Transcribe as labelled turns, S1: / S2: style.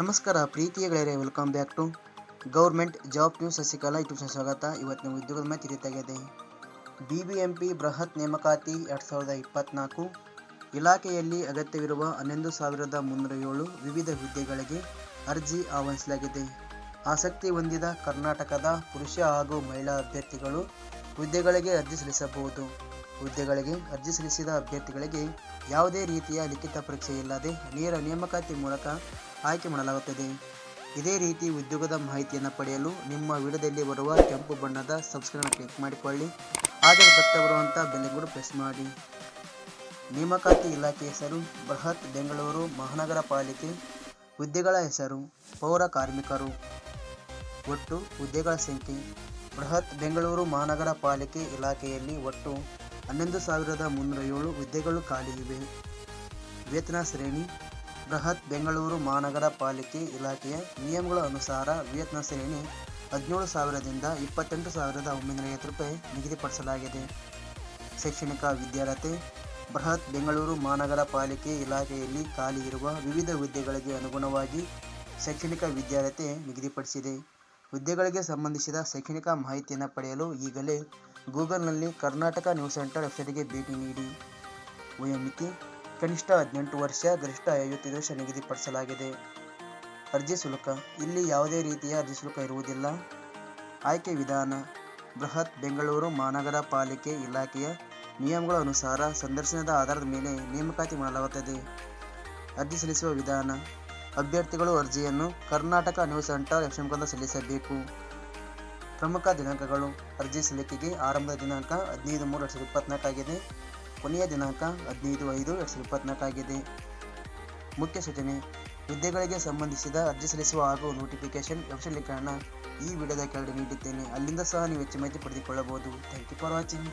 S1: ನಮಸ್ಕಾರ ಪ್ರೀತಿಯ ಗೆಳೆಯರೆ welcome back to government job news Shashikala YouTube ಸ್ವಾಗತ. ಇವತ್ತಿನ ಉದ್ಯೋಗದ ಮೇಲೆ ರೀತಿಯಾಗಿದೆ ಬಿ ಬಿ ಎಂ ಪಿ ಬೃಹತ್ ನೇಮಕಾತಿ ಎರಡು ಸಾವಿರದ ಇಪ್ಪತ್ತ್ನಾಲ್ಕು ಇಲಾಖೆಯಲ್ಲಿ ಅಗತ್ಯವಿರುವ ಹನ್ನೊಂದು ಸಾವಿರದ ಮುನ್ನೂರ ಏಳು ವಿವಿಧ ಹುದ್ದೆಗಳಿಗೆ ಅರ್ಜಿ ಆಹ್ವಾನಿಸಲಾಗಿದೆ. ಆಸಕ್ತಿ ಹೊಂದಿದ ಕರ್ನಾಟಕದ ಪುರುಷ ಹಾಗೂ ಮಹಿಳಾ ಅಭ್ಯರ್ಥಿಗಳು ಹುದ್ದೆಗಳಿಗೆ ಅರ್ಜಿ ಸಲ್ಲಿಸಬಹುದು. ಹುದ್ದೆಗಳಿಗೆ ಅರ್ಜಿ ಸಲ್ಲಿಸಿದ ಅಭ್ಯರ್ಥಿಗಳಿಗೆ ಯಾವುದೇ ರೀತಿಯ ಲಿಖಿತ ಪರೀಕ್ಷೆ ಇಲ್ಲದೆ ನೇರ ನೇಮಕಾತಿ ಮೂಲಕ ಆಯ್ಕೆ ಮಾಡಲಾಗುತ್ತದೆ. ಇದೇ ರೀತಿ ಉದ್ಯೋಗದ ಮಾಹಿತಿಯನ್ನು ಪಡೆಯಲು ನಿಮ್ಮ ವಿಡಿಯೋದಲ್ಲಿ ಬರುವ ಕೆಂಪು ಬಣ್ಣದ ಸಬ್ಸ್ಕ್ರೈಬ್ ಕ್ಲಿಕ್ ಮಾಡಿಕೊಳ್ಳಿ. ಆದರೆ ಬರ್ತಾ ಬರುವಂಥ ಬೆಲೆಗಳು ಪ್ರೆಸ್ ಮಾಡಿ. ನೇಮಕಾತಿ ಇಲಾಖೆ ಹೆಸರು, ಬೃಹತ್ ಬೆಂಗಳೂರು ಮಹಾನಗರ ಪಾಲಿಕೆ ಹುದ್ದೆಗಳ ಹೆಸರು, ಪೌರ ಕಾರ್ಮಿಕರು. ಒಟ್ಟು ಹುದ್ದೆಗಳ ಸಂಖ್ಯೆ, ಬೃಹತ್ ಬೆಂಗಳೂರು ಮಹಾನಗರ ಪಾಲಿಕೆ ಇಲಾಖೆಯಲ್ಲಿ ಒಟ್ಟು ಹನ್ನೊಂದು ಸಾವಿರದ ಮುನ್ನೂರ ಏಳು ಹುದ್ದೆಗಳು ಖಾಲಿ ಇವೆ ವೇತನ ಶ್ರೇಣಿ, ಬೃಹತ್ ಬೆಂಗಳೂರು ಮಹಾನಗರ ಪಾಲಿಕೆ ಇಲಾಖೆಯ ನಿಯಮಗಳ ಅನುಸಾರ ವೇತನ ಶ್ರೇಣಿ ಹದಿನೇಳು ಸಾವಿರದಿಂದ ಇಪ್ಪತ್ತೆಂಟು ಸಾವಿರದ ಒಂಬೈನೂರ ಐವತ್ತು ರೂಪಾಯಿ ನಿಗದಿಪಡಿಸಲಾಗಿದೆ. ಶೈಕ್ಷಣಿಕ ವಿದ್ಯಾರ್ಹತೆ, ಬೃಹತ್ ಬೆಂಗಳೂರು ಮಹಾನಗರ ಪಾಲಿಕೆ ಇಲಾಖೆಯಲ್ಲಿ ಖಾಲಿ ಇರುವ ವಿವಿಧ ಹುದ್ದೆಗಳಿಗೆ ಅನುಗುಣವಾಗಿ ಶೈಕ್ಷಣಿಕ ವಿದ್ಯಾರ್ಹತೆ ನಿಗದಿಪಡಿಸಿದೆ. ಹುದ್ದೆಗಳಿಗೆ ಸಂಬಂಧಿಸಿದ ಶೈಕ್ಷಣಿಕ ಮಾಹಿತಿಯನ್ನು ಪಡೆಯಲು ಈಗಲೇ ಗೂಗಲ್ನಲ್ಲಿ ಕರ್ನಾಟಕ ನ್ಯೂಸ್ ಸೆಂಟರ್ ವೆಬ್ಸೈಟ್ಗೆ ಭೇಟಿ ನೀಡಿ. ವಯೋಮಿತಿ, ಕನಿಷ್ಠ ಹದಿನೆಂಟು ವರ್ಷ, ಗರಿಷ್ಠ ಐವತ್ತೈದು ವರ್ಷ ನಿಗದಿಪಡಿಸಲಾಗಿದೆ. ಅರ್ಜಿ ಶುಲ್ಕ, ಇಲ್ಲಿ ಯಾವುದೇ ರೀತಿಯ ಅರ್ಜಿ ಶುಲ್ಕ ಇರುವುದಿಲ್ಲ. ಆಯ್ಕೆ ವಿಧಾನ, ಬೃಹತ್ ಬೆಂಗಳೂರು ಮಹಾನಗರ ಪಾಲಿಕೆ ಇಲಾಖೆಯ ನಿಯಮಗಳ ಅನುಸಾರ ಸಂದರ್ಶನದ ಆಧಾರದ ಮೇಲೆ ನೇಮಕಾತಿ ಮಾಡಲಾಗುತ್ತದೆ. ಅರ್ಜಿ ಸಲ್ಲಿಸುವ ವಿಧಾನ, ಅಭ್ಯರ್ಥಿಗಳು ಅರ್ಜಿಯನ್ನು ಕರ್ನಾಟಕ ನ್ಯೂಸ್ ಸೆಂಟರ್ ವೆಬ್ಸೈಟ್ನಿಂದ ಸಲ್ಲಿಸಬೇಕು. ಪ್ರಮುಖ ದಿನಾಂಕಗಳು ಅರ್ಜಿ ಸಲ್ಲಿಕೆಗೆ ಆರಂಭದ ದಿನಾಂಕ ಹದಿನೈದು ಮೂರು ಎರಡು ಸಾವಿರದ ಇಪ್ಪತ್ನಾಲ್ಕಾಗಿದೆ. ಕೊನೆಯ ದಿನಾಂಕ ಹದಿನೈದು ಐದು ಎರಡು ಸಾವಿರದ ಇಪ್ಪತ್ನಾಲ್ಕಾಗಿದೆ. ಮುಖ್ಯ ಸೂಚನೆ, ಹುದ್ದೆಗಳಿಗೆ ಸಂಬಂಧಿಸಿದ ಅರ್ಜಿ ಸಲ್ಲಿಸುವ ಹಾಗೂ ನೋಟಿಫಿಕೇಶನ್ ವೆಬ್ಸೈಟ್ ಈ ವಿಡಿಯೋದ ಕೆಳಗೆ ನೀಡಿದ್ದೇನೆ. ಅಲ್ಲಿಂದ ಸಹ ನೀವು ಹೆಚ್ಚು ಮಾಹಿತಿ ಪಡೆದುಕೊಳ್ಳಬಹುದು. Thank you for watching